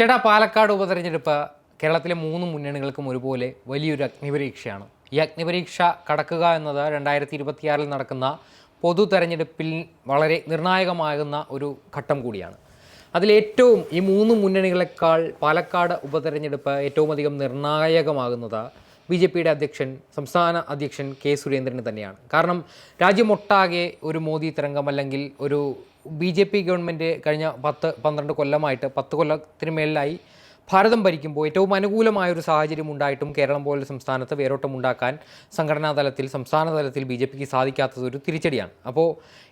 ചേട്ടാ പാലക്കാട് ഉപതെരഞ്ഞെടുപ്പ് കേരളത്തിലെ മൂന്ന് മുന്നണികൾക്കും ഒരുപോലെ വലിയൊരു അഗ്നിപരീക്ഷയാണ്. ഈ അഗ്നിപരീക്ഷ കടക്കുക എന്നത് രണ്ടായിരത്തി ഇരുപത്തിയാറിൽ നടക്കുന്ന പൊതു തെരഞ്ഞെടുപ്പിൽ വളരെ നിർണായകമാകുന്ന ഒരു ഘട്ടം കൂടിയാണ്. അതിലേറ്റവും ഈ മൂന്ന് മുന്നണികളെക്കാൾ പാലക്കാട് ഉപതെരഞ്ഞെടുപ്പ് ഏറ്റവും അധികം നിർണായകമാകുന്നത് ബി ജെ പിയുടെ അധ്യക്ഷൻ സംസ്ഥാന അധ്യക്ഷൻ കെ സുരേന്ദ്രന് തന്നെയാണ്. കാരണം രാജ്യമൊട്ടാകെ ഒരു മോദി തരംഗം അല്ലെങ്കിൽ ഒരു ബി ജെ പി ഗവൺമെന്റ് കഴിഞ്ഞ പത്ത് പന്ത്രണ്ട് കൊല്ലമായിട്ട് പത്ത് കൊല്ലത്തിന് മേളിലായി ഭാരതം ഭരിക്കുമ്പോൾ ഏറ്റവും അനുകൂലമായ ഒരു സാഹചര്യം ഉണ്ടായിട്ടും കേരളം പോലെ സംസ്ഥാനത്ത് വേരോട്ടം ഉണ്ടാക്കാൻ സംഘടനാ തലത്തിൽ സംസ്ഥാന തലത്തിൽ ബി ജെ പിക്ക് സാധിക്കാത്തത് ഒരു തിരിച്ചടിയാണ്. അപ്പോൾ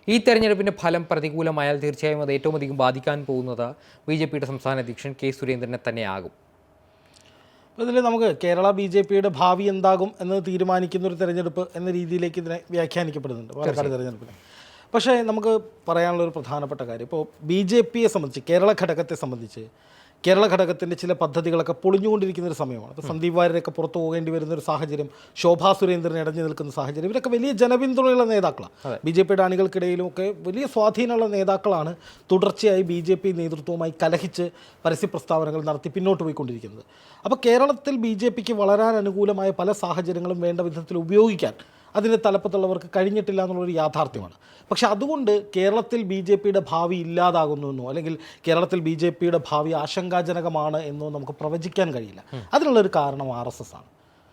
ഈ തെരഞ്ഞെടുപ്പിന്റെ ഫലം പ്രതികൂലമായാൽ തീർച്ചയായും അത് ഏറ്റവും അധികം ബാധിക്കാൻ പോകുന്നത് ബി ജെ പിയുടെ സംസ്ഥാന അധ്യക്ഷൻ കെ സുരേന്ദ്രനെ തന്നെയാകും. ആകും ഇതിൽ നമുക്ക് കേരള ബി ജെ പിയുടെ ഭാവി എന്താകും എന്ന് തീരുമാനിക്കുന്ന ഒരു തെരഞ്ഞെടുപ്പ് എന്ന രീതിയിലേക്ക് ഇതിനെ വ്യാഖ്യാനിക്കപ്പെടുന്നുണ്ട്. പാലക്കാട് തെരഞ്ഞെടുപ്പിനെ പക്ഷേ നമുക്ക് പറയാനുള്ള ഒരു പ്രധാനപ്പെട്ട കാര്യം. ഇപ്പോൾ ബി ജെ പിയെ സംബന്ധിച്ച് കേരള ഘടകത്തെ സംബന്ധിച്ച് കേരള ഘടകത്തിന്റെ ചില പദ്ധതികളൊക്കെ പൊളിഞ്ഞുകൊണ്ടിരിക്കുന്ന ഒരു സമയമാണ്. ഇപ്പോൾ സന്ദീപ് വാര്യരൊക്കെ പുറത്തു പോകേണ്ടി വരുന്ന ഒരു സാഹചര്യം ശോഭാ സുരേന്ദ്രൻ ഇടഞ്ഞു നിൽക്കുന്ന സാഹചര്യം ഇവരൊക്കെ വലിയ ജനപിന്തുണയുള്ള നേതാക്കളാണ്. ബി ജെ പിയുടെ അണികൾക്കിടയിലും ഒക്കെ വലിയ സ്വാധീനമുള്ള നേതാക്കളാണ് തുടർച്ചയായി ബി ജെ പി നേതൃത്വവുമായി കലഹിച്ച് പരസ്യ പ്രസ്താവനകൾ നടത്തി പിന്നോട്ട് പോയിക്കൊണ്ടിരിക്കുന്നത്. അപ്പോൾ കേരളത്തിൽ ബി ജെ പിക്ക് വളരാൻ അനുകൂലമായ പല സാഹചര്യങ്ങളും വേണ്ട വിധത്തിൽ ഉപയോഗിക്കാൻ അതിന്റെ തലപ്പത്തുള്ളവർക്ക് കഴിഞ്ഞിട്ടില്ല എന്നുള്ളൊരു യാഥാർത്ഥ്യമാണ്. പക്ഷെ അതുകൊണ്ട് കേരളത്തിൽ ബി ജെ പിയുടെ ഭാവി ഇല്ലാതാകുന്നുവെന്നോ അല്ലെങ്കിൽ കേരളത്തിൽ ബി ജെ പിയുടെ ഭാവി ആശങ്കാജനകമാണ് എന്നോ നമുക്ക് പ്രവചിക്കാൻ കഴിയില്ല. അതിനുള്ളൊരു കാരണം ആർ എസ് എസ് ആണ്.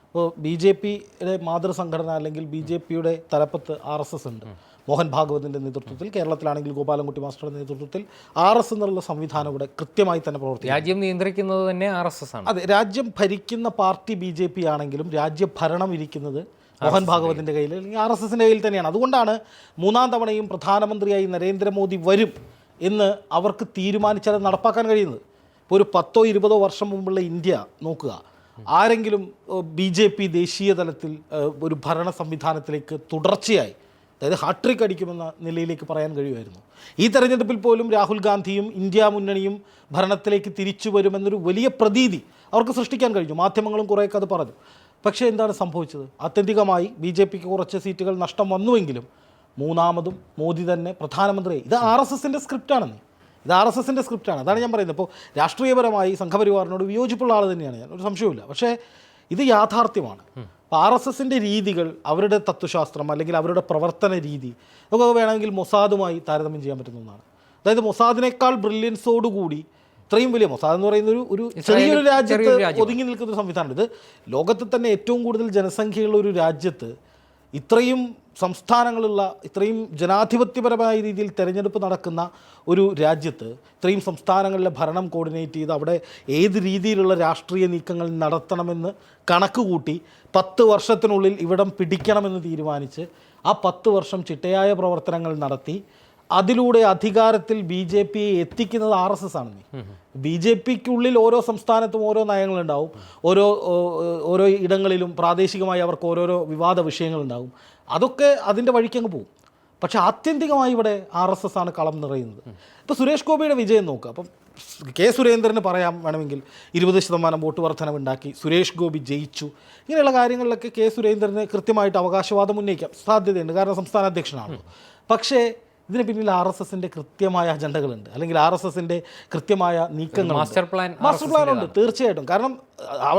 ഇപ്പോൾ ബി ജെ പിയുടെ മാതൃസംഘടന അല്ലെങ്കിൽ ബി ജെ പിയുടെ തലപ്പത്ത് ആർ എസ് എസ് ഉണ്ട്. മോഹൻ ഭാഗവതിന്റെ നേതൃത്വത്തിൽ കേരളത്തിലാണെങ്കിൽ ഗോപാലൻകുട്ടി മാസ്റ്ററുടെ നേതൃത്വത്തിൽ ആർ എസ് എന്നുള്ള സംവിധാനം ഇവിടെ കൃത്യമായി തന്നെ പ്രവർത്തിക്കും രാജ്യം നിയന്ത്രിക്കുന്നത് തന്നെ ആർ എസ് എസ് ആണ്. അതെ രാജ്യം ഭരിക്കുന്ന പാർട്ടി ബി ജെ പി ആണെങ്കിലും രാജ്യഭരണം ഇരിക്കുന്നത് മോഹൻ ഭാഗവതിന്റെ കയ്യിൽ അല്ലെങ്കിൽ ആർ എസ് എസിന്റെ കയ്യിൽ തന്നെയാണ്. അതുകൊണ്ടാണ് മൂന്നാം തവണയും പ്രധാനമന്ത്രിയായി നരേന്ദ്രമോദി വരും എന്ന് അവർക്ക് തീരുമാനിച്ചാൽ നടപ്പാക്കാൻ കഴിയുന്നത്. ഇപ്പോൾ ഒരു പത്തോ ഇരുപതോ വർഷം മുമ്പുള്ള ഇന്ത്യ നോക്കുക. ആരെങ്കിലും ബി ജെ പി ദേശീയ തലത്തിൽ ഒരു ഭരണ സംവിധാനത്തിലേക്ക് തുടർച്ചയായി അതായത് ഹാട്രിക് അടിക്കുമെന്ന നിലയിലേക്ക് പറയാൻ കഴിയുമായിരുന്നു. ഈ തെരഞ്ഞെടുപ്പിൽ പോലും രാഹുൽ ഗാന്ധിയും ഇന്ത്യ മുന്നണിയും ഭരണത്തിലേക്ക് തിരിച്ചു വരുമെന്നൊരു വലിയ പ്രതീതി അവർക്ക് സൃഷ്ടിക്കാൻ കഴിഞ്ഞു. മാധ്യമങ്ങളും കുറേയൊക്കെ അത് പറഞ്ഞു. പക്ഷേ എന്താണ് സംഭവിച്ചത്? ആത്യന്തികമായി ബി ജെ പിക്ക് കുറച്ച് സീറ്റുകൾ നഷ്ടം വന്നുവെങ്കിലും മൂന്നാമതും മോദി തന്നെ പ്രധാനമന്ത്രി ഇത് ആർ എസ് എസിന്റെ സ്ക്രിപ്റ്റാണെന്ന് ഇത് ആർ എസ് എസിന്റെ സ്ക്രിപ്റ്റാണ് അതാണ് ഞാൻ പറയുന്നത്. ഇപ്പോൾ രാഷ്ട്രീയപരമായി സംഘപരിവാറിനോട് വിയോജിപ്പുള്ള ആൾ തന്നെയാണ് ഞാൻ. ഒരു സംശയമില്ല പക്ഷേ ഇത് യാഥാർത്ഥ്യമാണ്. അപ്പോൾ ആർ എസ് എസിന്റെ രീതികൾ അവരുടെ തത്വശാസ്ത്രം അല്ലെങ്കിൽ അവരുടെ പ്രവർത്തന രീതി ഒക്കെ വേണമെങ്കിൽ മൊസാദുമായി താരതമ്യം ചെയ്യാൻ പറ്റുന്ന ഒന്നാണ്. അതായത് മൊസാദിനേക്കാൾ ബ്രില്യൻസോടുകൂടി ഇത്രയും വലിയ മൊസാദ് എന്ന് പറയുന്ന ഒരു ഒരു ചെറിയൊരു രാജ്യത്ത് ഒതുങ്ങി നിൽക്കുന്ന ഒരു സംവിധാനം. ഇത് ലോകത്തിൽ തന്നെ ഏറ്റവും കൂടുതൽ ജനസംഖ്യയുള്ള ഒരു രാജ്യത്ത് ഇത്രയും സംസ്ഥാനങ്ങളുള്ള ഇത്രയും ജനാധിപത്യപരമായ രീതിയിൽ തെരഞ്ഞെടുപ്പ് നടക്കുന്ന ഒരു രാജ്യത്ത് ഇത്രയും സംസ്ഥാനങ്ങളിലെ ഭരണം കോർഡിനേറ്റ് ചെയ്ത് അവിടെ ഏത് രീതിയിലുള്ള രാഷ്ട്രീയ നീക്കങ്ങൾ നടത്തണമെന്ന് കണക്ക് കൂട്ടി പത്ത് വർഷത്തിനുള്ളിൽ ഇവിടം പിടിക്കണമെന്ന് തീരുമാനിച്ച് ആ പത്ത് വർഷം ചിട്ടയായ പ്രവർത്തനങ്ങൾ നടത്തി അതിലൂടെ അധികാരത്തിൽ ബി ജെ പിയെ എത്തിക്കുന്നത് ആർ എസ് എസ് ആണ് നീ ബി ജെ പിക്കുള്ളിൽ ഓരോ സംസ്ഥാനത്തും ഓരോ നയങ്ങളുണ്ടാവും. ഓരോ ഓരോ ഇടങ്ങളിലും പ്രാദേശികമായി അവർക്ക് ഓരോരോ വിവാദ വിഷയങ്ങളുണ്ടാവും. അതൊക്കെ അതിന്റെ വഴിക്ക് അങ്ങ് പോകും. പക്ഷേ ആത്യന്തികമായി ഇവിടെ ആർ എസ് എസ് ആണ് കളം നിറയുന്നത്. ഇപ്പോൾ സുരേഷ് ഗോപിയുടെ വിജയം നോക്കുക അപ്പം കെ സുരേന്ദ്രന് പറയാം വേണമെങ്കിൽ ഇരുപത് ശതമാനം വോട്ട് വർധനവുണ്ടാക്കി സുരേഷ് ഗോപി ജയിച്ചു. ഇങ്ങനെയുള്ള കാര്യങ്ങളിലൊക്കെ കെ സുരേന്ദ്രന് കൃത്യമായിട്ട് അവകാശവാദം ഉന്നയിക്കാം. സാധ്യതയുണ്ട്. കാരണം സംസ്ഥാന അധ്യക്ഷനാണല്ലോ. പക്ഷേ ഇതിന് പിന്നിൽ ആർ എസ് എസിന്റെ കൃത്യമായ അജണ്ടകളുണ്ട്. അല്ലെങ്കിൽ ആർ എസ് എസിന്റെ കൃത്യമായ നീക്കങ്ങൾ മാസ്റ്റർ പ്ലാൻ മാസ്റ്റർ പ്ലാൻ ഉണ്ട് തീർച്ചയായിട്ടും. കാരണം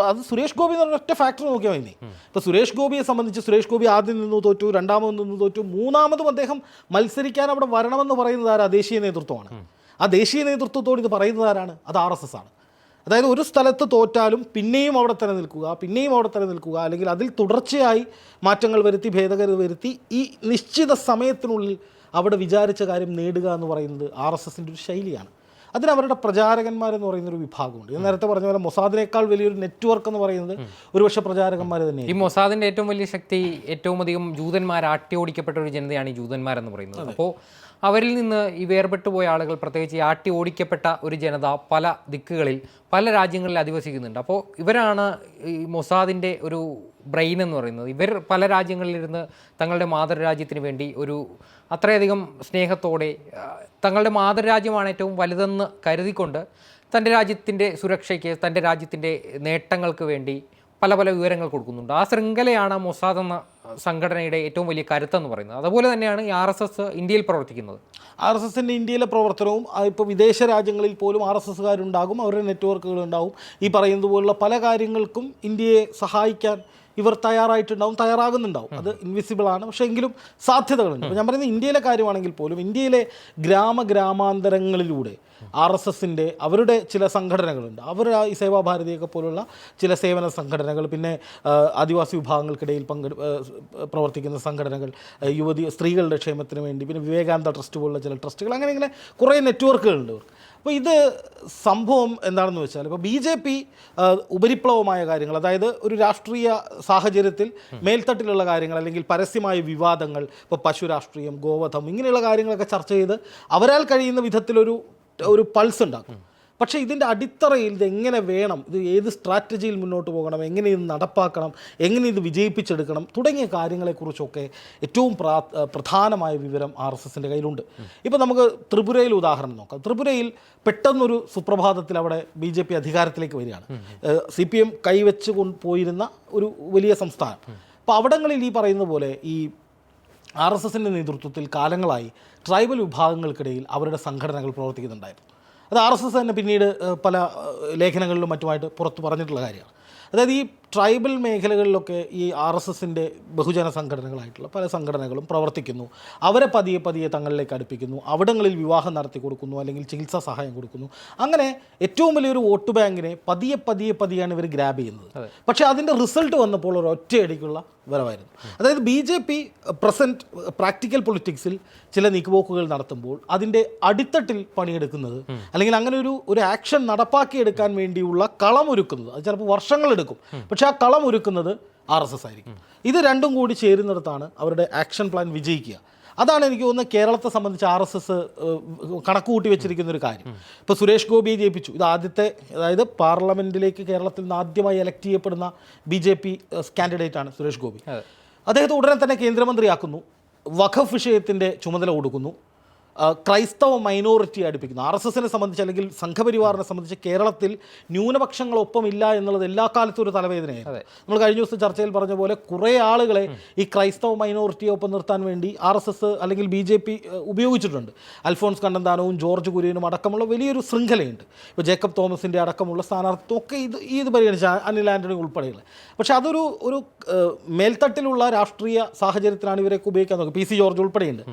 അത് സുരേഷ് ഗോപി എന്ന് പറഞ്ഞ ഒറ്റ ഫാക്ടർ നോക്കിയാൽ മതി. ഇപ്പോൾ സുരേഷ് ഗോപിയെ സംബന്ധിച്ച് സുരേഷ് ഗോപി ആദ്യം നിന്ന് തോറ്റു രണ്ടാമത് നിന്ന് തോറ്റു മൂന്നാമതും അദ്ദേഹം മത്സരിക്കാൻ അവിടെ വരണമെന്ന് പറയുന്നത് ആരാ? ദേശീയ നേതൃത്വമാണ്. ആ ദേശീയ നേതൃത്വത്തോട് ഇത് പറയുന്നത് ആരാണ്? അത് ആർ എസ് എസ് ആണ്. അതായത് ഒരു സ്ഥലത്ത് തോറ്റാലും പിന്നെയും അവിടെ തന്നെ നിൽക്കുക പിന്നെയും അവിടെ തന്നെ നിൽക്കുക അല്ലെങ്കിൽ അതിൽ തുടർച്ചയായി മാറ്റങ്ങൾ വരുത്തി ഭേദഗതി വരുത്തി ഈ നിശ്ചിത സമയത്തിനുള്ളിൽ അവിടെ വിചാരിച്ച കാര്യം നേടുക എന്ന് പറയുന്നത് ആർ എസ് എസിന്റെ ഒരു ശൈലിയാണ്. അതിന് അവരുടെ പ്രചാരകന്മാരെന്ന് പറയുന്ന ഒരു വിഭാഗമുണ്ട്. ഞാൻ നേരത്തെ പറഞ്ഞ പോലെ മൊസാദിനേക്കാൾ വലിയൊരു നെറ്റ്വർക്ക് എന്ന് പറയുന്നത് ഒരുപക്ഷെ പ്രചാരകന്മാർ തന്നെ ഈ മൊസാദിന്റെ ഏറ്റവും വലിയ ശക്തി ഏറ്റവും അധികം ജൂതന്മാർ ആട്ടി ഓടിക്കപ്പെട്ട ഒരു ജനതയാണ് ഈ ജൂതന്മാരെന്ന് പറയുന്നത്. അപ്പോൾ അവരിൽ നിന്ന് ഈ വേർപെട്ടു പോയ ആളുകൾ പ്രത്യേകിച്ച് ഈ ആട്ടി ഓടിക്കപ്പെട്ട ഒരു ജനത പല ദിക്കുകളിൽ പല രാജ്യങ്ങളിൽ അധിവസിക്കുന്നുണ്ട്. അപ്പോൾ ഇവരാണ് ഈ മൊസാദിന്റെ ഒരു ബ്രെയിൻ എന്ന് പറയുന്നത്. ഇവർ പല രാജ്യങ്ങളിലിരുന്ന് തങ്ങളുടെ മാതൃരാജ്യത്തിന് വേണ്ടി ഒരു അത്രയധികം സ്നേഹത്തോടെ തങ്ങളുടെ മാതൃരാജ്യമാണ് ഏറ്റവും വലുതെന്ന് കരുതിക്കൊണ്ട് തന്റെ രാജ്യത്തിന്റെ സുരക്ഷയ്ക്ക് തന്റെ രാജ്യത്തിന്റെ നേട്ടങ്ങൾക്ക് വേണ്ടി പല പല വിവരങ്ങൾ കൊടുക്കുന്നുണ്ട്. ആ ശൃംഖലയാണ് മൊസാദ് എന്ന സംഘടനയുടെ ഏറ്റവും വലിയ കരുത്തെന്ന് പറയുന്നത്. അതുപോലെ തന്നെയാണ് ഈ ആർ എസ് എസ് ഇന്ത്യയിൽ പ്രവർത്തിക്കുന്നത്. ആർ എസ് എസിന്റെ ഇന്ത്യയിലെ പ്രവർത്തനവും ഇപ്പോൾ വിദേശ രാജ്യങ്ങളിൽ പോലും ആർ എസ് എസ്സുകാരുണ്ടാകും അവരുടെ നെറ്റ്വർക്കുകൾ ഉണ്ടാകും ഈ പറയുന്നതുപോലുള്ള പല കാര്യങ്ങൾക്കും ഇന്ത്യയെ സഹായിക്കാൻ ഇവർ തയ്യാറായിട്ടുണ്ടാവും തയ്യാറാകുന്നുണ്ടാവും. അത് ഇൻവിസിബിൾ ആണ്. പക്ഷെ എങ്കിലും സാധ്യതകളുണ്ട്. ഞാൻ പറയുന്നത് ഇന്ത്യയിലെ കാര്യമാണെങ്കിൽ പോലും ഇന്ത്യയിലെ ഗ്രാമ ഗ്രാമാന്തരങ്ങളിലൂടെ ആർ എസ് എസിന്റെ അവരുടെ ചില സംഘടനകളുണ്ട്. അവർ ഈ സേവാഭാരതിയൊക്കെ പോലുള്ള ചില സേവന സംഘടനകൾ പിന്നെ ആദിവാസി വിഭാഗങ്ങൾക്കിടയിൽ പങ്കെടു പ്രവർത്തിക്കുന്ന സംഘടനകൾ യുവതി സ്ത്രീകളുടെ ക്ഷേമത്തിന് വേണ്ടി പിന്നെ വിവേകാനന്ദ ട്രസ്റ്റ് പോലുള്ള ചില ട്രസ്റ്റുകൾ അങ്ങനെ ഇങ്ങനെ കുറേ നെറ്റ്വർക്കുകളുണ്ട് ഇവർക്ക്. അപ്പോൾ ഇത് സംഭവം എന്താണെന്ന് വെച്ചാൽ ഇപ്പോൾ ബി ജെ പി ഉപരിപ്ലവമായ കാര്യങ്ങൾ അതായത് ഒരു രാഷ്ട്രീയ സാഹചര്യത്തിൽ മേൽത്തട്ടിലുള്ള കാര്യങ്ങൾ അല്ലെങ്കിൽ പരസ്യമായ വിവാദങ്ങൾ ഇപ്പോൾ പശു രാഷ്ട്രീയം ഗോവധം ഇങ്ങനെയുള്ള കാര്യങ്ങളൊക്കെ ചർച്ച ചെയ്ത് അവരാൽ കഴിയുന്ന വിധത്തിലൊരു ഒരു പൾസ് ഉണ്ടാക്കും. പക്ഷേ ഇതിന്റെ അടിത്തറയിൽ ഇത് എങ്ങനെ വേണം? ഇത് ഏത് സ്ട്രാറ്റജിയിൽ മുന്നോട്ട് പോകണം? എങ്ങനെ ഇത് നടപ്പാക്കണം? എങ്ങനെ ഇത് വിജയിപ്പിച്ചെടുക്കണം? തുടങ്ങിയ കാര്യങ്ങളെക്കുറിച്ചൊക്കെ ഏറ്റവും പ്രാ പ്രധാനമായ വിവരം ആർ എസ് എസിന്റെ കയ്യിലുണ്ട്. ഇപ്പോൾ നമുക്ക് ത്രിപുരയിൽ ഉദാഹരണം നോക്കാം. ത്രിപുരയിൽ പെട്ടെന്നൊരു സുപ്രഭാതത്തിൽ അവിടെ ബി ജെ പി അധികാരത്തിലേക്ക് വരികയാണ്. സി പി എം കൈവച്ച് കൊണ്ടുപോയിരുന്ന ഒരു വലിയ സംസ്ഥാനം. അപ്പോൾ അവിടങ്ങളിൽ ഈ പറയുന്ന പോലെ ഈ ആർ എസ് എസിന്റെ നേതൃത്വത്തിൽ കാലങ്ങളായി ട്രൈബൽ വിഭാഗങ്ങൾക്കിടയിൽ അവരുടെ സംഘടനകൾ പ്രവർത്തിക്കുന്നുണ്ടായിരുന്നു. അത് ആർ എസ് എസ് തന്നെ പിന്നീട് പല ലേഖനങ്ങളിലും മറ്റുമായിട്ട് പുറത്ത് പറഞ്ഞിട്ടുള്ള കാര്യമാണ്. അതായത് ഈ ട്രൈബൽ മേഖലകളിലൊക്കെ ഈ ആർ എസ് എസിന്റെ ബഹുജന സംഘടനകളായിട്ടുള്ള പല സംഘടനകളും പ്രവർത്തിക്കുന്നു. അവരെ പതിയെ പതിയെ തങ്ങളിലേക്ക് അടുപ്പിക്കുന്നു. അവിടങ്ങളിൽ വിവാഹം നടത്തി കൊടുക്കുന്നു അല്ലെങ്കിൽ ചികിത്സാ സഹായം കൊടുക്കുന്നു. അങ്ങനെ ഏറ്റവും വലിയൊരു വോട്ട് ബാങ്കിനെ പതിയെ പതിയെ പതിയാണ് ഇവർ ഗ്രാബ് ചെയ്യുന്നത്. പക്ഷേ അതിന്റെ റിസൾട്ട് വന്നപ്പോൾ ഒരു ഒറ്റയടിക്കുള്ള വരവായിരുന്നു. അതായത് B J P present practical പൊളിറ്റിക്സിൽ ചില നീക്കുപോക്കുകൾ നടത്തുമ്പോൾ അതിന്റെ അടിത്തട്ടിൽ പണിയെടുക്കുന്നത് അല്ലെങ്കിൽ അങ്ങനെ ഒരു ഒരു ആക്ഷൻ നടപ്പാക്കിയെടുക്കാൻ വേണ്ടിയുള്ള കളമൊരുക്കുന്നത്. അത് ചിലപ്പോൾ വർഷങ്ങളെടുക്കും പക്ഷേ ആ കളം ഒരുക്കുന്നത് ആർ എസ് എസ് ആയിരിക്കും. ഇത് രണ്ടും കൂടി ചേരുന്നിടത്താണ് അവരുടെ ആക്ഷൻ പ്ലാൻ വിജയിക്കുക. അതാണ് എനിക്ക് തോന്നുന്നത് കേരളത്തെ സംബന്ധിച്ച് ആർ എസ് എസ് കണക്ക് കൂട്ടി വെച്ചിരിക്കുന്ന ഒരു കാര്യം. ഇപ്പോൾ സുരേഷ് ഗോപിയെ ജയിപ്പിച്ചു. ഇത് ആദ്യത്തെ അതായത് പാർലമെന്റിലേക്ക് കേരളത്തിൽ നിന്ന് ആദ്യമായി എലക്ട് ചെയ്യപ്പെടുന്ന ബി ജെ പി കാൻഡിഡേറ്റാണ് ആണ് സുരേഷ് ഗോപി. അദ്ദേഹത്തെ ഉടനെ തന്നെ കേന്ദ്രമന്ത്രിയാക്കുന്നു. വഖഫ് വിഷയത്തിന്റെ ചുമതല കൊടുക്കുന്നു. ക്രൈസ്തവ മൈനോറിറ്റി അടുപ്പിക്കുന്നു. ആർ എസ് എസിനെ സംബന്ധിച്ച് അല്ലെങ്കിൽ സംഘപരിവാറിനെ സംബന്ധിച്ച് കേരളത്തിൽ ന്യൂനപക്ഷങ്ങളൊപ്പമില്ല എന്നുള്ളത് എല്ലാ കാലത്തും ഒരു തലവേദനയായിരുന്നു നമ്മൾ കഴിഞ്ഞ ദിവസം ചർച്ചയിൽ പറഞ്ഞ പോലെ കുറേ ആളുകളെ ഈ ക്രൈസ്തവ മൈനോറിറ്റിയെ ഒപ്പം നിർത്താൻ വേണ്ടി ആർ എസ് എസ് അല്ലെങ്കിൽ ബി ജെ പി ഉപയോഗിച്ചിട്ടുണ്ട്. അൽഫോൺസ് കണ്ണന്താനവും ജോർജ് കുര്യനും അടക്കമുള്ള വലിയൊരു ശൃംഖലയുണ്ട്. ഇപ്പോൾ ജേക്കബ് തോമസിന്റെ അടക്കമുള്ള സ്ഥാനാർത്ഥിത്വം ഒക്കെ ഇത് ഈ ഇത് പരിഗണിച്ച അനിൽ ആന്റണി ഉൾപ്പെടെയുള്ള. പക്ഷെ അതൊരു ഒരു മേൽത്തട്ടിലുള്ള രാഷ്ട്രീയ സാഹചര്യത്തിലാണ് ഇവരെയൊക്കെ ഉപയോഗിക്കാൻ നോക്കുക. പി സി ജോർജ് ഉൾപ്പെടെയുണ്ട്.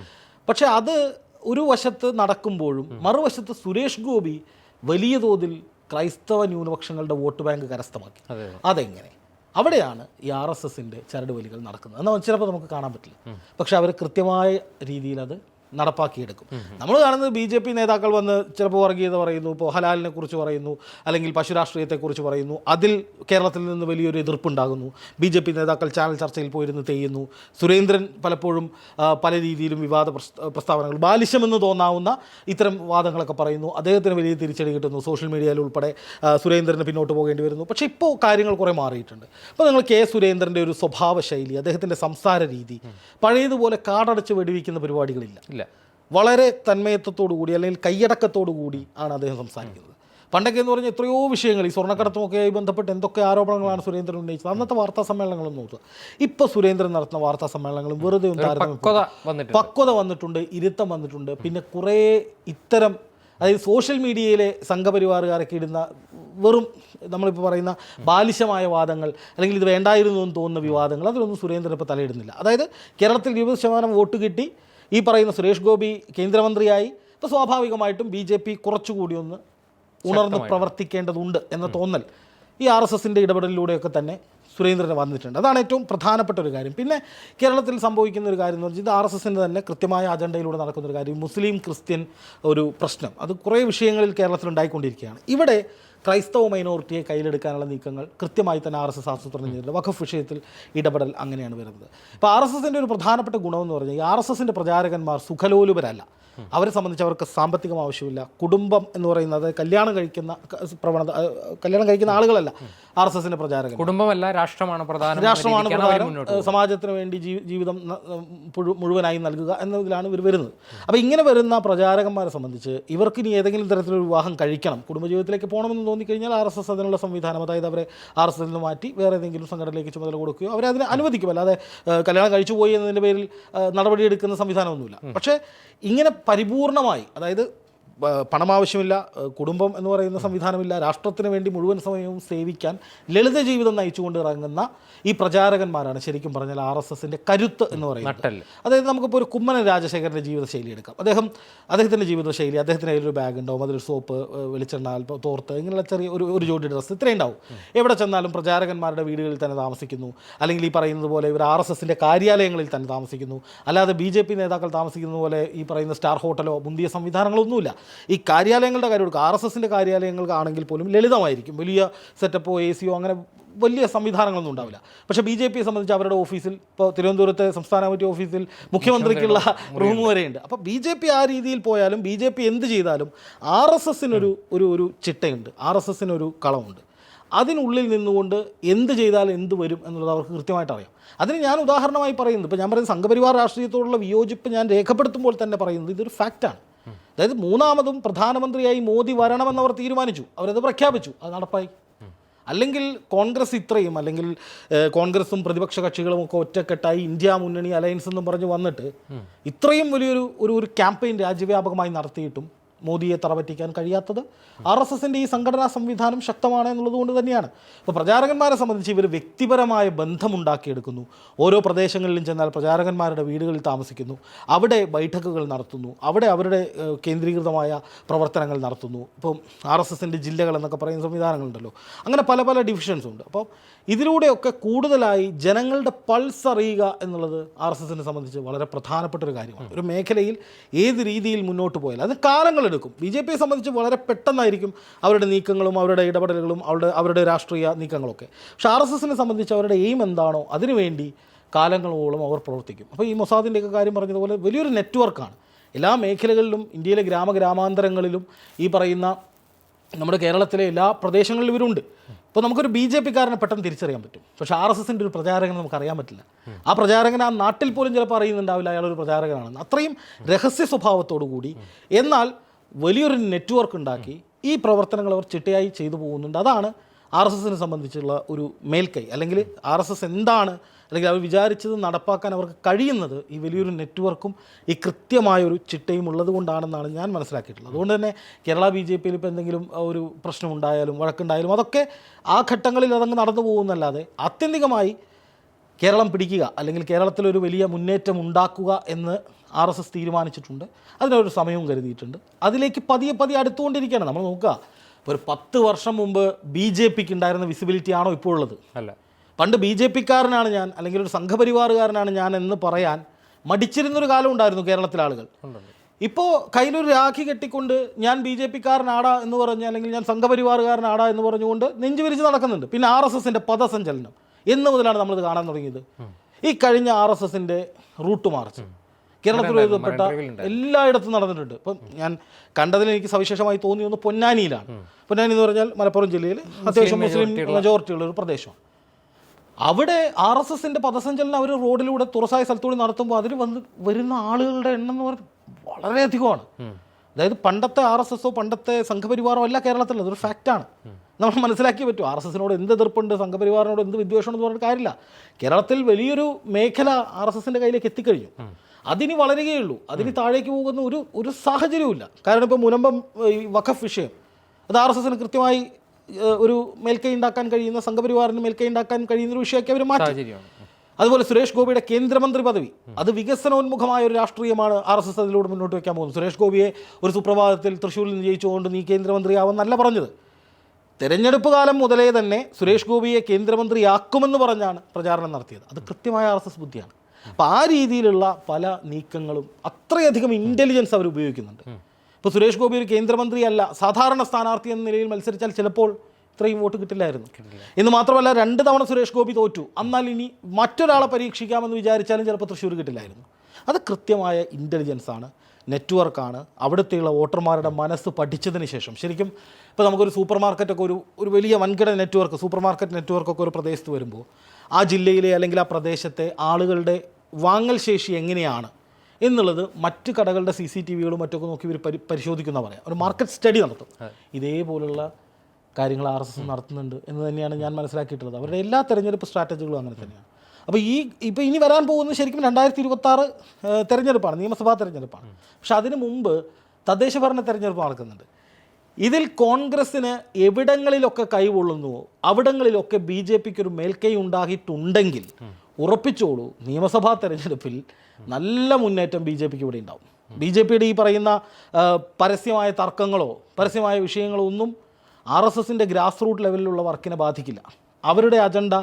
പക്ഷേ അത് ഒരു വശത്ത് നടക്കുമ്പോഴും മറുവശത്ത് സുരേഷ് ഗോപി വലിയ തോതിൽ ക്രൈസ്തവ ന്യൂനപക്ഷങ്ങളുടെ വോട്ട് ബാങ്ക് കരസ്ഥമാക്കി. അതെങ്ങനെ? അവിടെയാണ് ഈ ആർ എസ് എസിന്റെ ചരടുവലികൾ നടക്കുന്നത്. എന്നാൽ ചിലപ്പോൾ നമുക്ക് കാണാൻ പറ്റില്ല. പക്ഷെ അവർ കൃത്യമായ രീതിയിൽ അത് നടപ്പാക്കിയെടുക്കും. നമ്മൾ കാണുന്നത് ബി ജെ പി നേതാക്കൾ വന്ന് ചിലപ്പോൾ വർഗീയത പറയുന്നു ഇപ്പോൾ ഹലാലിനെ കുറിച്ച് പറയുന്നു അല്ലെങ്കിൽ പശുരാഷ്ട്രീയത്തെക്കുറിച്ച് പറയുന്നു. അതിൽ കേരളത്തിൽ നിന്ന് വലിയൊരു എതിർപ്പുണ്ടാകുന്നു. ബി ജെ പി നേതാക്കൾ ചാനൽ ചർച്ചയിൽ പോയിരുന്ന് തെയ്യുന്നു. സുരേന്ദ്രൻ പലപ്പോഴും പല രീതിയിലും വിവാദ പ്രസ്താവനകൾ ബാലിശമെന്ന് തോന്നാവുന്ന ഇത്തരം വാദങ്ങളൊക്കെ പറയുന്നു. അദ്ദേഹത്തിന് വലിയ തിരിച്ചടി കിട്ടുന്നു സോഷ്യൽ മീഡിയയിൽ ഉൾപ്പെടെ. സുരേന്ദ്രന് പിന്നോട്ട് പോകേണ്ടി വരുന്നു. പക്ഷേ ഇപ്പോൾ കാര്യങ്ങൾ കുറേ മാറിയിട്ടുണ്ട്. അപ്പോൾ നിങ്ങൾ കെ സുരേന്ദ്രന്റെ ഒരു സ്വഭാവ ശൈലി അദ്ദേഹത്തിന്റെ സംസാര രീതി പഴയതുപോലെ കാടടച്ച് വെടിവെക്കുന്ന പരിപാടികളില്ല. വളരെ തന്മയത്വത്തോടു കൂടി അല്ലെങ്കിൽ കൈയടക്കത്തോടു കൂടി ആണ് അദ്ദേഹം സംസാരിക്കുന്നത്. പണ്ടൊക്കെ എന്ന് പറഞ്ഞാൽ എത്രയോ വിഷയങ്ങൾ ഈ സ്വർണക്കടത്തുമൊക്കെയായി ബന്ധപ്പെട്ട് എന്തൊക്കെ ആരോപണങ്ങളാണ് സുരേന്ദ്രൻ ഉന്നയിച്ചത്? അന്നത്തെ വാർത്താ സമ്മേളനങ്ങളും നോക്കുക. ഇപ്പോൾ സുരേന്ദ്രൻ നടത്തുന്ന വാർത്താ സമ്മേളനങ്ങളും വെറുതെ പക്വത വന്നിട്ടുണ്ട്. ഇരുത്തം വന്നിട്ടുണ്ട് പിന്നെ കുറേ ഇത്തരം അതായത് സോഷ്യൽ മീഡിയയിലെ സംഘപരിവാറുകാരൊക്കെ ഇടുന്ന വെറും നമ്മളിപ്പോൾ പറയുന്ന ബാലിശമായ വാദങ്ങൾ അല്ലെങ്കിൽ ഇത് വേണ്ടായിരുന്നു എന്ന് തോന്നുന്ന വിവാദങ്ങൾ അതിലൊന്നും സുരേന്ദ്രൻ ഇപ്പോൾ തലയിടുന്നില്ല. അതായത് കേരളത്തിൽ ഇരുപത് ശതമാനം വോട്ട് കിട്ടി ഈ പറയുന്ന സുരേഷ് ഗോപി കേന്ദ്രമന്ത്രിയായി ഇപ്പോൾ സ്വാഭാവികമായിട്ടും ബി ജെ പി കുറച്ചുകൂടി ഒന്ന് ഉണർന്ന് പ്രവർത്തിക്കേണ്ടതുണ്ട് എന്ന തോന്നൽ ഈ ആർ എസ് എസിന്റെ ഇടപെടലിലൂടെയൊക്കെ തന്നെ സുരേന്ദ്രന് വന്നിട്ടുണ്ട്. അതാണ് ഏറ്റവും പ്രധാനപ്പെട്ട ഒരു കാര്യം. പിന്നെ കേരളത്തിൽ സംഭവിക്കുന്ന ഒരു കാര്യം എന്ന് പറഞ്ഞാൽ ഇത് ആർ എസ് എസിന്റെ തന്നെ കൃത്യമായ അജണ്ടയിലൂടെ നടക്കുന്ന ഒരു കാര്യം മുസ്ലിം ക്രിസ്ത്യൻ ഒരു പ്രശ്നം. അത് കുറേ വിഷയങ്ങളിൽ കേരളത്തിൽ ഉണ്ടായിക്കൊണ്ടിരിക്കുകയാണ്. ഇവിടെ ക്രൈസ്തവ മൈനോറിറ്റിയെ കയ്യിലെടുക്കാനുള്ള നീക്കങ്ങൾ കൃത്യമായി തന്നെ ആർ എസ് എസ് ആസൂത്രണം ചെയ്തിട്ടുണ്ട്. വഖഫ് വിഷയത്തിൽ ഇടപെടൽ അങ്ങനെയാണ് വരുന്നത്. ഇപ്പോൾ ആർ എസ് എസിന്റെ ഒരു പ്രധാനപ്പെട്ട ഗുണമെന്ന് പറഞ്ഞാൽ ഈ ആർ എസ് എസിന്റെ പ്രചാരകന്മാർ സുഖലോലുപരല്ല. അവരെ സംബന്ധിച്ച് അവർക്ക് സാമ്പത്തികം ആവശ്യമില്ല. കുടുംബം എന്ന് പറയുന്നത് കല്യാണം കഴിക്കുന്ന പ്രവണത കല്യാണം കഴിക്കുന്ന ആളുകളല്ല ആർ എസ് എസിന്റെ പ്രചാരകൻ കുടുംബമല്ല രാഷ്ട്രമാണ് പ്രധാനം രാഷ്ട്രമാണ് പ്രധാനം. സമാജത്തിന് വേണ്ടി ജീവിതം മുഴുവനായി നൽകുക എന്നതിലാണ് ഇവർ വരുന്നത്. അപ്പോൾ ഇങ്ങനെ വരുന്ന പ്രചാരകന്മാരെ സംബന്ധിച്ച് ഇവർക്ക് ഇനി ഏതെങ്കിലും തരത്തിലൊരു വിവാഹം കഴിക്കണം. കുടുംബജീവിതത്തിലേക്ക് പോകണമെന്ന് തോന്നിക്കഴിഞ്ഞാൽ ആർ എസ് എസ് അതിനുള്ള സംവിധാനം അതായത് അവരെ ആർ എസ് എസിൽ നിന്ന് മാറ്റി വേറെ ഏതെങ്കിലും സംഘടനയിലേക്ക് ചുമതല കൊടുക്കുകയോ അവരെ അതിനെ അനുവദിക്കും. അല്ലാതെ കല്യാണം കഴിച്ചു പോയി എന്നതിന്റെ പേരിൽ നടപടിയെടുക്കുന്ന സംവിധാനമൊന്നുമില്ല. പക്ഷേ ഇങ്ങനെ പരിപൂർണമായി അതായത് ബ- പണം ആവശ്യമില്ല കുടുംബം എന്ന് പറയുന്ന സംവിധാനമില്ല രാഷ്ട്രത്തിന് വേണ്ടി മുഴുവൻ സമയവും സേവിക്കാൻ ലളിത ജീവിതം നയിച്ചുകൊണ്ട് ഇറങ്ങുന്ന ഈ പ്രചാരകന്മാരാണ് ശരിക്കും പറഞ്ഞാൽ ആർ എസ് എസിന്റെ കരുത്ത് എന്ന് പറയുന്നത്. അതായത് നമുക്കിപ്പോൾ ഒരു കുമ്മന രാജശേഖരന്റെ ജീവിതശൈലി എടുക്കാം. അദ്ദേഹം അദ്ദേഹത്തിന്റെ ജീവിതശൈലി അദ്ദേഹത്തിന് കയ്യിലൊരു ബാഗ് ഉണ്ടാവും അതിലൊരു സോപ്പ് വെളിച്ചെണ്ണ തോർത്ത് ഇങ്ങനെയുള്ള ചെറിയ ഒരു ഒരു ജോഡി ഡ്രസ്സ് ഇത്രയും ഉണ്ടാവും. എവിടെ ചെന്നാലും പ്രചാരകന്മാരുടെ വീടുകളിൽ തന്നെ താമസിക്കുന്നു. അല്ലെങ്കിൽ ഈ പറയുന്നത് പോലെ ഇവർ ആർ എസ് എസിന്റെ കാര്യാലയങ്ങളിൽ തന്നെ താമസിക്കുന്നു. അല്ലാതെ ബി ജെ പി നേതാക്കൾ താമസിക്കുന്ന പോലെ ഈ പറയുന്ന സ്റ്റാർ ഹോട്ടലോ മുന്തിയ സംവിധാനങ്ങളൊന്നുമില്ല. ഈ കാര്യാലയങ്ങളുടെ കാര്യം എടുക്കുക. ആർ എസ് എസിന്റെ കാര്യാലയങ്ങൾക്കാണെങ്കിൽ പോലും ലളിതമായിരിക്കും. വലിയ സെറ്റപ്പോ എ സിയോ അങ്ങനെ വലിയ സംവിധാനങ്ങളൊന്നും ഉണ്ടാവില്ല. പക്ഷേ ബി ജെ പിയെ സംബന്ധിച്ച് അവരുടെ ഓഫീസിൽ ഇപ്പോൾ തിരുവനന്തപുരത്തെ സംസ്ഥാന കമ്മിറ്റി ഓഫീസിൽ മുഖ്യമന്ത്രിക്കുള്ള റൂം വരെയുണ്ട്. അപ്പോൾ ബി ജെ പി ആ രീതിയിൽ പോയാലും ബി ജെ പി എന്ത് ചെയ്താലും ആർ എസ് എസിനൊരു ഒരു ഒരു ചിട്ടയുണ്ട്. ആർ എസ് എസിനൊരു കളമുണ്ട് അതിനുള്ളിൽ നിന്നുകൊണ്ട് എന്ത് ചെയ്താൽ എന്ത് വരും എന്നുള്ളത് അവർക്ക് കൃത്യമായിട്ട് അറിയാം. അതിന് ഞാൻ ഉദാഹരണമായി പറയുന്നത് ഇപ്പോൾ ഞാൻ പറയുന്നത് സംഘപരിവാർ രാഷ്ട്രീയത്തോടുള്ള വിയോജിപ്പ് ഞാൻ രേഖപ്പെടുത്തുമ്പോൾ തന്നെ പറയുന്നത് ഇതൊരു ഫാക്റ്റാണ് അതായത് മൂന്നാമതും പ്രധാനമന്ത്രിയായി മോദി വരണമെന്ന് അവർ തീരുമാനിച്ചു. അവരത് പ്രഖ്യാപിച്ചു. അത് നടപ്പായി. അല്ലെങ്കിൽ കോൺഗ്രസ് ഇത്രയും അല്ലെങ്കിൽ കോൺഗ്രസും പ്രതിപക്ഷ കക്ഷികളും ഒക്കെ ഒറ്റക്കെട്ടായി ഇന്ത്യ മുന്നണി അലയൻസ് എന്നും പറഞ്ഞ് വന്നിട്ട് ഇത്രയും വലിയൊരു ഒരു ഒരു ക്യാമ്പയിൻ രാജ്യവ്യാപകമായി നടത്തിയിട്ടും മോദിയെ തറപറ്റിക്കാൻ കഴിയാത്തത്. ആർ എസ് എസിന്റെ ഈ സംഘടനാ സംവിധാനം ശക്തമാണ് എന്നുള്ളത് കൊണ്ട് തന്നെയാണ്. ഇപ്പോൾ പ്രചാരകന്മാരെ സംബന്ധിച്ച് ഇവർ വ്യക്തിപരമായ ബന്ധമുണ്ടാക്കിയെടുക്കുന്നു. ഓരോ പ്രദേശങ്ങളിലും ചെന്നാൽ പ്രചാരകന്മാരുടെ വീടുകളിൽ താമസിക്കുന്നു. അവിടെ ബൈഠക്കുകൾ നടത്തുന്നു. അവിടെ അവരുടെ കേന്ദ്രീകൃതമായ പ്രവർത്തനങ്ങൾ നടത്തുന്നു. ഇപ്പം ആർ എസ് എസിന്റെ ജില്ലകൾ എന്നൊക്കെ പറയുന്ന സംവിധാനങ്ങളുണ്ടല്ലോ. അങ്ങനെ പല പല ഡിവിഷൻസ് ഉണ്ട്. അപ്പോൾ ഇതിലൂടെയൊക്കെ കൂടുതലായി ജനങ്ങളുടെ പൾസ് അറിയുക എന്നുള്ളത് ആർ എസ് എസിനെ സംബന്ധിച്ച് വളരെ പ്രധാനപ്പെട്ട ഒരു കാര്യമാണ്. ഒരു മേഖലയിൽ ഏത് രീതിയിൽ മുന്നോട്ട് പോയാൽ അത് കാലങ്ങളെടുക്കും. ബി ജെ പിയെ സംബന്ധിച്ച് വളരെ പെട്ടെന്നായിരിക്കും അവരുടെ നീക്കങ്ങളും അവരുടെ ഇടപെടലുകളും അവരുടെ അവരുടെ രാഷ്ട്രീയ നീക്കങ്ങളൊക്കെ. പക്ഷെ ആർ എസ് എസിനെ സംബന്ധിച്ച് അവരുടെ എയിം എന്താണോ അതിനുവേണ്ടി കാലങ്ങളോളം അവർ പ്രവർത്തിക്കും. അപ്പോൾ ഈ മൊസാദിന്റെയൊക്കെ കാര്യം പറഞ്ഞതുപോലെ വലിയൊരു നെറ്റ്വർക്കാണ്. എല്ലാ മേഖലകളിലും ഇന്ത്യയിലെ ഗ്രാമ ഗ്രാമാന്തരങ്ങളിലും ഈ പറയുന്ന നമ്മുടെ കേരളത്തിലെ എല്ലാ പ്രദേശങ്ങളിലും ഇവരുണ്ട്. ഇപ്പോൾ നമുക്കൊരു ബി ജെ പിക്കാരനെ പെട്ടെന്ന് തിരിച്ചറിയാൻ പറ്റും. പക്ഷേ ആർ എസ് എസിന്റെ ഒരു പ്രചാരകനെ നമുക്ക് അറിയാൻ പറ്റില്ല. ആ പ്രചാരകൻ ആ നാട്ടിൽ പോലും ചിലപ്പോൾ അറിയുന്നുണ്ടാവില്ല. അയാളൊരു പ്രചാരകനാണ് അത്രയും രഹസ്യ സ്വഭാവത്തോടു കൂടി എന്നാൽ വലിയൊരു നെറ്റ്വർക്ക് ഉണ്ടാക്കി ഈ പ്രവർത്തനങ്ങൾ അവർ ചിട്ടയായി ചെയ്തു പോകുന്നുണ്ട്. അതാണ് ആർ എസ് എസിനെ സംബന്ധിച്ചുള്ള ഒരു മേൽക്കൈ. അല്ലെങ്കിൽ ആർ എസ് എസ് എന്താണ് അല്ലെങ്കിൽ അവർ വിചാരിച്ചത് നടപ്പാക്കാൻ അവർക്ക് കഴിയുന്നത് ഈ വലിയൊരു നെറ്റ്വർക്കും ഈ കൃത്യമായ ഒരു ചിട്ടയും ഉള്ളത് കൊണ്ടാണെന്നാണ് ഞാൻ മനസ്സിലാക്കിയിട്ടുള്ളത്. അതുകൊണ്ട് തന്നെ കേരള ബി ജെ പിയിൽ ഇപ്പോൾ എന്തെങ്കിലും ഒരു പ്രശ്നമുണ്ടായാലും വഴക്കുണ്ടായാലും അതൊക്കെ ആ ഘട്ടങ്ങളിൽ അതങ്ങ് നടന്നു പോകുന്നല്ലാതെ ആത്യന്തികമായി കേരളം പിടിക്കുക അല്ലെങ്കിൽ കേരളത്തിലൊരു വലിയ മുന്നേറ്റം ഉണ്ടാക്കുക എന്ന് ആർ എസ് എസ് തീരുമാനിച്ചിട്ടുണ്ട്. അതിനൊരു സമയവും കരുതിയിട്ടുണ്ട്. അതിലേക്ക് പതിയെ പതിയെ അടുത്തുകൊണ്ടിരിക്കുകയാണ്. നമ്മൾ നോക്കുക. ഒരു പത്ത് വർഷം മുമ്പ് ബി ജെ പിക്ക് ഉണ്ടായിരുന്ന വിസിബിലിറ്റി ആണോ ഇപ്പോൾ ഉള്ളത് അല്ല. പണ്ട് ബി ജെ പിക്കാരനാണ് ഞാൻ അല്ലെങ്കിൽ ഒരു സംഘപരിവാറുകാരനാണ് ഞാൻ എന്ന് പറയാൻ മടിച്ചിരുന്നൊരു കാലം ഉണ്ടായിരുന്നു കേരളത്തിലെ ആളുകൾ. ഇപ്പോൾ കയ്യിലൊരു രാഖി കെട്ടിക്കൊണ്ട് ഞാൻ ബി ജെ പിക്കാരനാടാ എന്ന് പറഞ്ഞ് അല്ലെങ്കിൽ ഞാൻ സംഘപരിവാറുകാരനാടാ എന്ന് പറഞ്ഞുകൊണ്ട് നെഞ്ചു വിരിച്ച് നടക്കുന്നുണ്ട്. പിന്നെ ആർ എസ് എസിന്റെ പദസഞ്ചലനം. എന്ന് മുതലാണ് നമ്മളിത് കാണാൻ തുടങ്ങിയത്. ഈ കഴിഞ്ഞ ആർ എസ് എസിന്റെ റൂട്ട് മാർച്ച്. കേരളത്തിൽ എഴുതപ്പെട്ട എല്ലായിടത്തും നടന്നിട്ടുണ്ട്. ഇപ്പം ഞാൻ കണ്ടതിൽ എനിക്ക് സവിശേഷമായി തോന്നിയൊന്ന് പൊന്നാനിയിലാണ്. പൊന്നാനി എന്ന് പറഞ്ഞാൽ മലപ്പുറം ജില്ലയിൽ അത്യാവശ്യം മുസ്ലിം മെജോറിറ്റി ഉള്ള ഒരു പ്രദേശമാണ്. അവിടെ ആർ എസ് എസിന്റെ പദസഞ്ചലനം അവർ റോഡിലൂടെ തുറസായ സ്ഥലത്തൂടെ നടത്തുമ്പോൾ അതിൽ വന്ന് വരുന്ന ആളുകളുടെ എണ്ണം എന്ന് പറഞ്ഞാൽ വളരെയധികമാണ് അതായത് പണ്ടത്തെ ആർ എസ് എസോ പണ്ടത്തെ സംഘപരിവാറോ അല്ല കേരളത്തിലുള്ളത് ഒരു ഫാക്റ്റാണ് നമ്മൾ മനസ്സിലാക്കിയേ പറ്റൂ. ആർ എസ് എസിനോട് എന്ത് എതിർപ്പുണ്ട് സംഘപരിവാറിനോട് എന്ത് വിദ്വേഷം എന്ന് പറഞ്ഞിട്ട് കാര്യമില്ല. കേരളത്തിൽ വലിയൊരു മേഖല ആർ എസ് എസിന്റെ കയ്യിലേക്ക് എത്തിക്കഴിഞ്ഞു. അതിന് വളരുകയുള്ളൂ. അതിന് താഴേക്ക് പോകുന്ന ഒരു ഒരു സാഹചര്യവുമില്ല. കാരണം ഇപ്പോൾ മുനമ്പം ഈ വഖഫ് വിഷയം അത് ആർ എസ് എസിന് കൃത്യമായി ഒരു മേൽക്കൈ ഉണ്ടാക്കാൻ കഴിയുന്ന സംഘപരിവാറിന് മേൽക്കൈ ഉണ്ടാക്കാൻ കഴിയുന്ന ഒരു വിഷയമൊക്കെ അവർ മാറ്റി. അതുപോലെ സുരേഷ് ഗോപിയുടെ കേന്ദ്രമന്ത്രി പദവി അത് വികസനോന്മുഖമായ ഒരു രാഷ്ട്രീയമാണ് ആർ എസ് എസ് അതിലൂടെ മുന്നോട്ട് വയ്ക്കാൻ പോകുന്നത്. സുരേഷ് ഗോപിയെ ഒരു സുപ്രഭാതത്തിൽ തൃശ്ശൂരിൽ നിന്ന് ജയിച്ചുകൊണ്ട് നീ കേന്ദ്രമന്ത്രിയാവെന്നല്ല പറഞ്ഞത്. തെരഞ്ഞെടുപ്പ് കാലം മുതലേ തന്നെ സുരേഷ് ഗോപിയെ കേന്ദ്രമന്ത്രിയാക്കുമെന്ന് പറഞ്ഞാണ് പ്രചാരണം നടത്തിയത്. അത് കൃത്യമായ ആർ എസ് എസ് ബുദ്ധിയാണ്. അപ്പോൾ ആ രീതിയിലുള്ള പല നീക്കങ്ങളും അത്രയധികം ഇന്റലിജൻസ് അവർ ഉപയോഗിക്കുന്നുണ്ട്. ഇപ്പോൾ സുരേഷ് ഗോപി ഒരു കേന്ദ്രമന്ത്രിയല്ല സാധാരണ സ്ഥാനാർത്ഥി എന്ന നിലയിൽ മത്സരിച്ചാൽ ചിലപ്പോൾ ഇത്രയും വോട്ട് കിട്ടില്ലായിരുന്നു. എന്ന് മാത്രമല്ല രണ്ട് തവണ സുരേഷ് ഗോപി തോറ്റു. എന്നാൽ ഇനി മറ്റൊരാളെ പരീക്ഷിക്കാമെന്ന് വിചാരിച്ചാലും ചിലപ്പോൾ തൃശ്ശൂർ കിട്ടില്ലായിരുന്നു. അത് കൃത്യമായ ഇന്റലിജൻസ് ആണ് നെറ്റ്വർക്കാണ് അവിടുത്തെയുള്ള വോട്ടർമാരുടെ മനസ്സ് പഠിച്ചതിന് ശേഷം ശരിക്കും ഇപ്പോൾ നമുക്കൊരു സൂപ്പർ മാർക്കറ്റൊക്കെ ഒരു ഒരു വലിയ വൻകിട നെറ്റ്വർക്ക് സൂപ്പർ മാർക്കറ്റ് നെറ്റ്വർക്കൊക്കെ ഒരു പ്രദേശത്ത് വരുമ്പോൾ ആ ജില്ലയിലെ അല്ലെങ്കിൽ ആ പ്രദേശത്തെ ആളുകളുടെ വാങ്ങൽ ശേഷി എങ്ങനെയാണ് എന്നുള്ളത് മറ്റ് കടകളുടെ സി സി ടി വികളും മറ്റൊക്കെ നോക്കി ഇവർ പരി പരിശോധിക്കുന്ന പറയാം ഒരു മാർക്കറ്റ് സ്റ്റഡി നടത്തും. ഇതേപോലുള്ള കാര്യങ്ങൾ ആർ എസ് എസ് നടത്തുന്നുണ്ട് എന്ന് തന്നെയാണ് ഞാൻ മനസ്സിലാക്കിയിട്ടുള്ളത്. അവരുടെ എല്ലാ തെരഞ്ഞെടുപ്പ് സ്ട്രാറ്റജികളും അങ്ങനെ തന്നെയാണ്. അപ്പോൾ ഈ ഇപ്പോൾ ഇനി വരാൻ പോകുന്നത് ശരിക്കും രണ്ടായിരത്തി ഇരുപത്തി ആറ് തെരഞ്ഞെടുപ്പാണ് നിയമസഭാ തെരഞ്ഞെടുപ്പാണ്. പക്ഷെ അതിന് മുമ്പ് തദ്ദേശ ഭരണ തെരഞ്ഞെടുപ്പ് നടക്കുന്നുണ്ട്. ഇതിൽ കോൺഗ്രസ്സിന് എവിടങ്ങളിലൊക്കെ കൈകൊള്ളുന്നുവോ അവിടങ്ങളിലൊക്കെ ബി ജെ പിക്ക് ഒരു മേൽക്കൈ ഉണ്ടായിട്ടുണ്ടെങ്കിൽ ഉറപ്പിച്ചോളൂ. നിയമസഭാ തെരഞ്ഞെടുപ്പിൽ നല്ല മുന്നേറ്റം ബി ജെ പിക്ക് ഇവിടെ ഉണ്ടാവും. ബി ജെ പിയുടെ ഈ പറയുന്ന പരസ്യമായ തർക്കങ്ങളോ പരസ്യമായ വിഷയങ്ങളോ ഒന്നും ആർ എസ് എസിന്റെ ഗ്രാസ് റൂട്ട് ലെവലിലുള്ള വർക്കിനെ ബാധിക്കില്ല. അവരുടെ അജണ്ട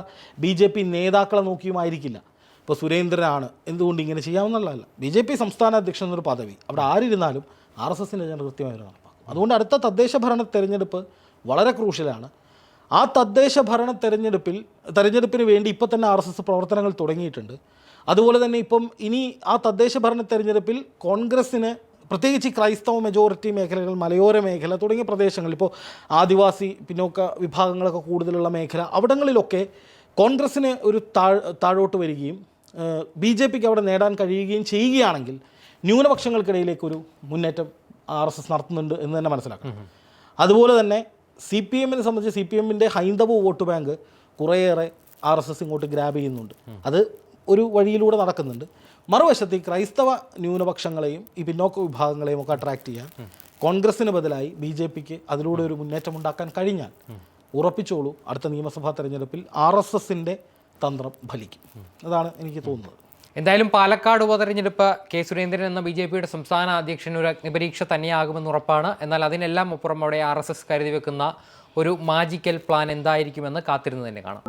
ബി ജെ പി നേതാക്കളെ നോക്കിയുമായിരിക്കില്ല. ഇപ്പോൾ സുരേന്ദ്രനാണ്. എന്തുകൊണ്ട് ഇങ്ങനെ ചെയ്യാമെന്നുള്ളതല്ല ബി ജെ പി സംസ്ഥാന അധ്യക്ഷൻ എന്നൊരു പദവി. അവിടെ ആരിരുന്നാലും ആർ എസ് എസിന്റെ അജണ്ട കൃത്യമായി നടപ്പാക്കും. അതുകൊണ്ട് അടുത്ത തദ്ദേശ ഭരണ തെരഞ്ഞെടുപ്പ് വളരെ ക്രൂഷ്യലാണ്. ആ തദ്ദേശ ഭരണ തെരഞ്ഞെടുപ്പിൽ തെരഞ്ഞെടുപ്പിന് വേണ്ടി ഇപ്പോൾ തന്നെ ആർ എസ് എസ് പ്രവർത്തനങ്ങൾ തുടങ്ങിയിട്ടുണ്ട്. അതുപോലെ തന്നെ ഇപ്പം ഇനി ആ തദ്ദേശ ഭരണ തെരഞ്ഞെടുപ്പിൽ കോൺഗ്രസ്സിന് പ്രത്യേകിച്ച് ക്രൈസ്തവ മെജോറിറ്റി മേഖലകൾ മലയോര മേഖല തുടങ്ങിയ പ്രദേശങ്ങളിൽ ഇപ്പോൾ ആദിവാസി പിന്നോക്ക വിഭാഗങ്ങളൊക്കെ കൂടുതലുള്ള മേഖല അവിടങ്ങളിലൊക്കെ കോൺഗ്രസ്സിന് ഒരു താഴ് താഴോട്ട് വരികയും ബി ജെ പിക്ക് അവിടെ നേടാൻ കഴിയുകയും ചെയ്യുകയാണെങ്കിൽ ന്യൂനപക്ഷങ്ങൾക്കിടയിലേക്കൊരു മുന്നേറ്റം ആർ എസ് എസ് നടത്തുന്നുണ്ട് എന്ന് തന്നെ മനസ്സിലാക്കണം അതുപോലെ തന്നെ സി പി എമ്മിനെ സംബന്ധിച്ച് സി പി എമ്മിന്റെ ഹൈന്ദവ വോട്ട് ബാങ്ക് കുറേയേറെ ആർ എസ് എസ് ഇങ്ങോട്ട് ഗ്രാബ് ചെയ്യുന്നുണ്ട്. അത് ഒരു വഴിയിലൂടെ നടക്കുന്നുണ്ട്. മറുവശത്ത് ഈ ക്രൈസ്തവ ന്യൂനപക്ഷങ്ങളെയും ഈ പിന്നോക്ക വിഭാഗങ്ങളെയും ഒക്കെ അട്രാക്ട് ചെയ്യാൻ കോൺഗ്രസിന് ബദലായി ബി ജെ പിക്ക് അതിലൂടെ ഒരു മുന്നേറ്റം ഉണ്ടാക്കാൻ കഴിഞ്ഞാൽ ഉറപ്പിച്ചോളൂ അടുത്ത നിയമസഭാ തെരഞ്ഞെടുപ്പിൽ ആർ എസ് എസിന്റെ തന്ത്രം ഫലിക്കും. അതാണ് എനിക്ക് തോന്നുന്നത്. എന്തായാലും പാലക്കാട് ഉപതെരഞ്ഞെടുപ്പ് കെ സുരേന്ദ്രൻ എന്ന ബി ജെ പിയുടെ സംസ്ഥാന അധ്യക്ഷൻ ഒരു അഗ്നിപരീക്ഷ തന്നെയാകുമെന്ന് ഉറപ്പാണ്. എന്നാൽ അതിനെല്ലാം അപ്പുറം അവിടെ ആർ എസ് എസ് കരുതി വെക്കുന്ന ഒരു മാജിക്കൽ പ്ലാൻ എന്തായിരിക്കുമെന്ന് കാത്തിരുന്ന് തന്നെ കാണാം.